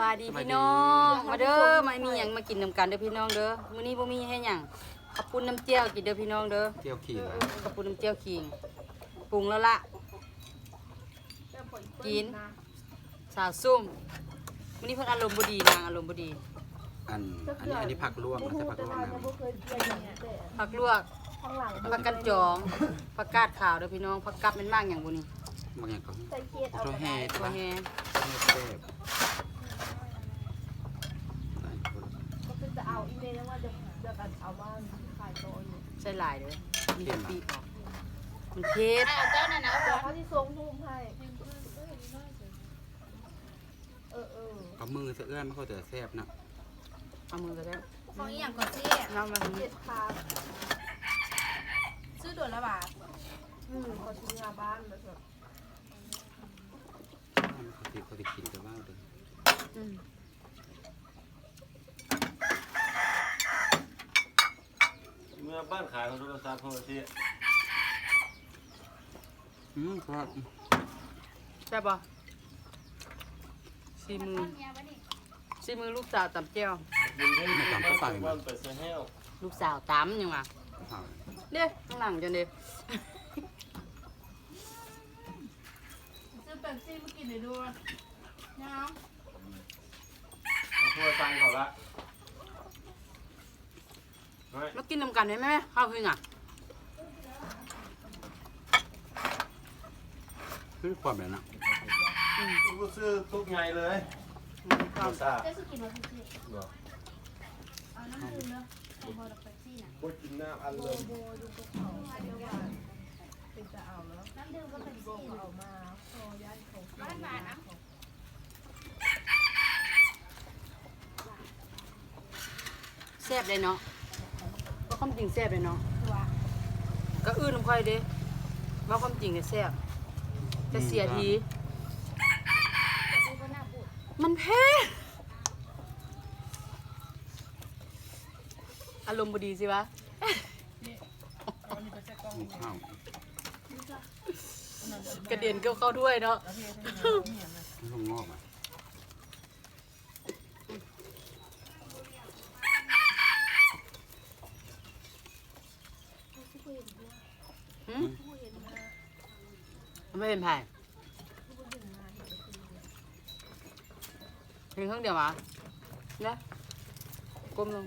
บายดีพี่น้องมาเด้อมามีหยังมากินนำกันเด้อพี่น้องเด้อมื้อนี้บ่มีให้หยังข้าวปุ้นน้ำเจียวกินเด้อพี่น้องเด้อเที่ยวขี่นะข้าวปุ้นน้ำเจียวขิงปรุงแล้วละกิน สาวซุ่มมื้อนี้เพิ่นอารมณ์บ่ดีนางอารมณ์บ่ดี อันอันนี้อันนี้ผักลวกนะใช่ผักลวกนะผักลวกผักกันจองผักกาดขาวเด้อพี่น้องผักกับแม่นมากหยังบ่นี่บางอย่างก็ใส่เคียดเอาตัวแห่ตัตัววแฮแห่แซ่บหลายคน ก็คือจะเอาอีเมลแล้วว่าจะ จะกันเอาว่าขายตัวอยู่ใส่หลายเด้อมีแต่ปีกออกมันเผ็ดเอาเจ้านั่นนะเดี๋ยวเขาที่ทรงรูมให้เออเออเอามือเสื้อเอื้อนไม่ค่อยจะแซ่บนะเอามือก็ได้ของอีหยังก่อนสิน้ำมันเจ็ดคาซื้อด่วนละบาทอืมเขาชิ้นงาบ้านแบบแบบเขาติเขาติกินกันบ้างเลยอืม เมื่อ บ้านขายของโทรศัพท์โทรศัพท์อืมก็ใช่ป่ะซีมือซีมือลูกสาวตำเจียวยินให้มาตามเข้าไปวันไปเซฮลลูกสาวตำยังวะข้าวเด้ข้างหลังจังเด้ซื้อแป๊บซี่มากินเลยด้วยน้เอาโทรศัพท์เขาละไม่มากินนำกันได้ไหมข้าวพึ่งอะคือความแบบนั้นรู้ซื้อทุกไงเลยข้าวซาำได้สุกินมาพี่เนาะเอาน้ำดื่มเนาะเอาพอดับแป๊บซี่นะพูดกินน้ำอันเลยโบดูกระเป๋าเดี๋ยวว่าเป็นจะเอาแล้วน้ำดื่มก็แป๊บโบซี่เอามาพอย่านของบ้านบาทนะแซ่บเลยเนาะก็ ความจริงแซ่บเลยเนาะตัวก็อื้อน้ำค่อยเด้ว่าความจริงเนี่ยแซ่บแต่เสียที แต่ดูก็น่าพูดมันเผ็ดอารมณ์บดีสิวะมีข้าวกระเด็นก็เข้าด้วยเนาะ ไม่ต้องงอกอะ หืม ไม่เป็นไผ่เพียงเครื่องเดียวมานะก้มลง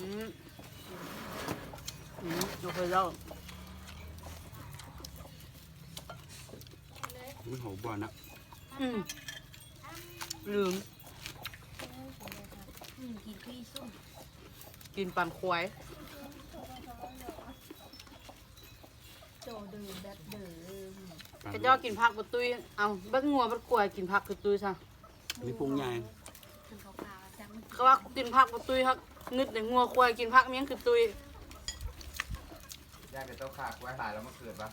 อืมอืมโอเคแล้วไม่หัวบอลนะอืมลืม อืมกินพี่ส้มกินปันควายโจดื่มแบบดื่มกระเจ้ากินผักประตุยเอาเบักงัวบักควายกินผักประตุยซะมีปรุงใหญ่ถึงขาวๆจังมันเขาว่ากินผักประตุยครับนึกแต่งัวควายกินผักเมียงคือตุยญาติเจ้าขากไว้หลายแล้วมาเกิดบ้าน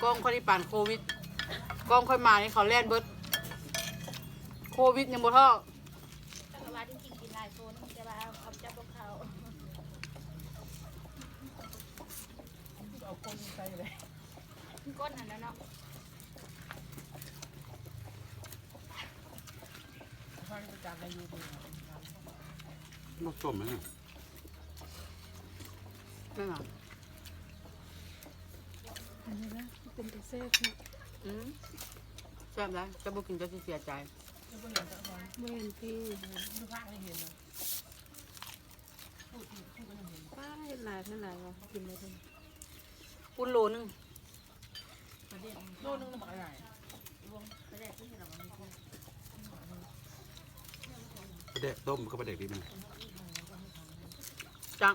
ได้กองคนที่ป่านโควิดกองค่อยมานี่เขาแล่นเบิดโควิดยังบ่ท้อแต่ว่าจริงๆกินหลายโซนแต่ว่าเอาจับพวกเขาเอาคนไปเลยก้นอันนั้นเนาะฟังประจำในยูทูบนกส้มไหมเนี่ยนั่นเหรออันนี้นะ เป็นแต่เซ่อืมแซ่บแล้วจะบ่กินจะสิเสียใจเมื่อนที่ดูภาคไม่เห็นนะป้าเห็นหลายเท่าไหร่วะกินเลยเพิ่นปุ้นโลนึงโลนึงมันอะไรปลาแดกต้มก็ปลาแดกดีมันจัง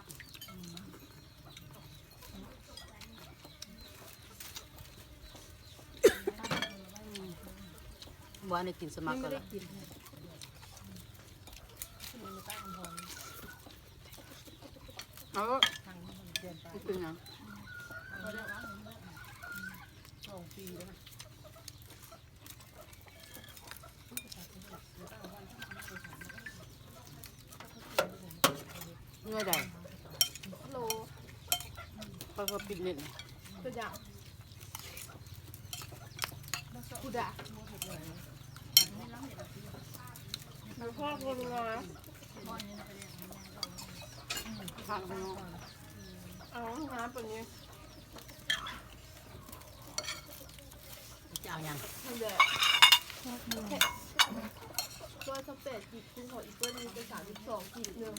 หวานได้กินสมัก็แล้วเอาอีกเปยังสงปีแล้วเงื่ดโลพอพปิดเน็ตตัวจ้ะกูด่า พ่อคนมาทางข้างอเอาน้ำแบบนี้จะเอายังมันแดดตัวสเปดกิบคุณขออีกตัวนึงเป็นสามสิบสองกิบหนึ่ง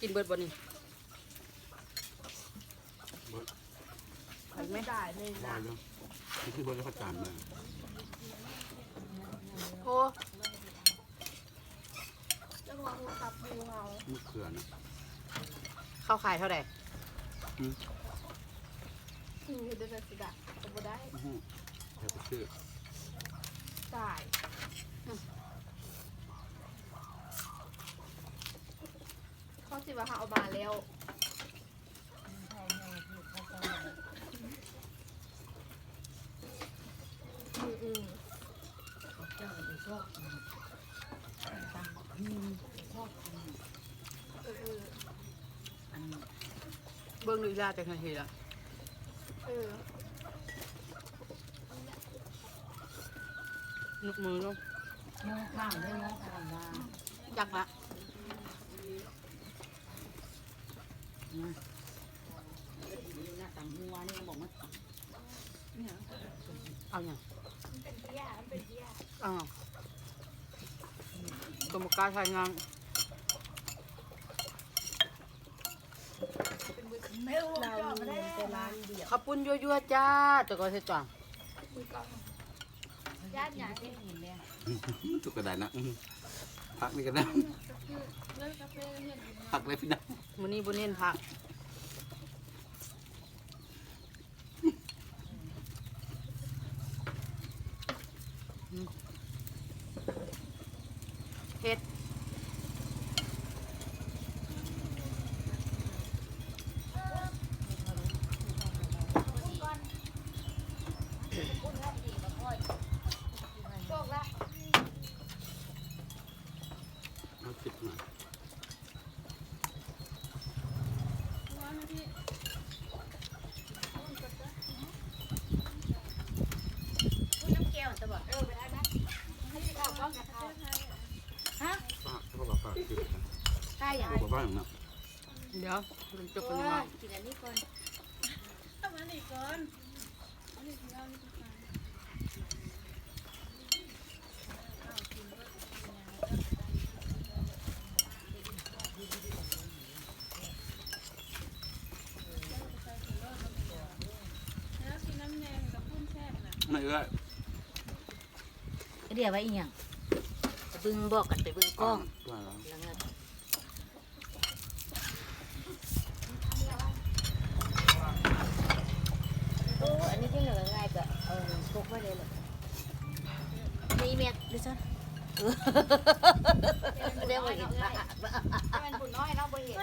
กินเบิดบ่นี่เบิดมันไม่ได้ในวายน้ำแล้วนี่คือเบิร์ดแล้วก็จานเลยโอ้ วะกูขับดูเขามะเขือนะเข้าขายเท่าไหร่อืมอืมเห็นได้แต่สิดาแต่บ่ได้อื้อหือแค่ไปซื้อตายเขาสิว่าเขาเอามาแล้วอืมอืมเออ เออเบิ่งดูอีลาจากนาทีละเออนุกมือลูกมองข้างด้วยมองข้างว่าจักละหน้าต่างหัวนี่บอกว่าเอาอย่างเป็นเบี้ยมันเป็นเบี้ยอ้าวกรรมการทายงาน เรามีแต่ร้านเดียวขับปุ้นยั่วๆจ้าแต่ก็เฮ็ดจ้ะญาติอย่างนี้เห็นแล้วทุกกระดานนะอื้อหือพักนี่กันนะเลิกกาแฟเห็นพักเลยพี่น้องมื้อนี้บ่เน้นผักอืมเฮ็ด โชคละ เอาจิบหน่อย น้ำแก้วจะ บอกเออไปได้ไหมให้พี่ข้าก้อนกับข้าวป้าเขาบอกป้าจิบนะใช่อย่างเขาบอกว่าอย่างนั้นเดี๋ยวมันจบกันยังไงกินอันนี้ก่อนไม่เอ้ย เดี๋ยวไว้อีกอย่างบึงบอกกันไปบึงกล้องว่าแล้วแล้วเงินโอ้อันนี้ที่เหลือง่ายก็เอาพกไว้เลยเลยมีเมียดิฉันเดี๋ยวไปอีกถ้า เป็นผู้น้อยเราบ่เห็น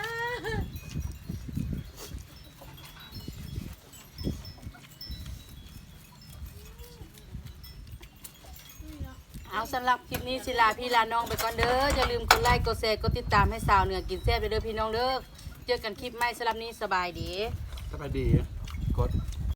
เอาสำหรับคลิปนี้ศิลาพี่ลาน้องไปก่อนเด้อ อย่าลืมกดไลค์ กดแชร์ กดติดตามให้สาวเหนือกินแซ่บเด้อพี่น้องเด้อ เจอกันคลิปใหม่สำหรับนี้สบายดี สบายดี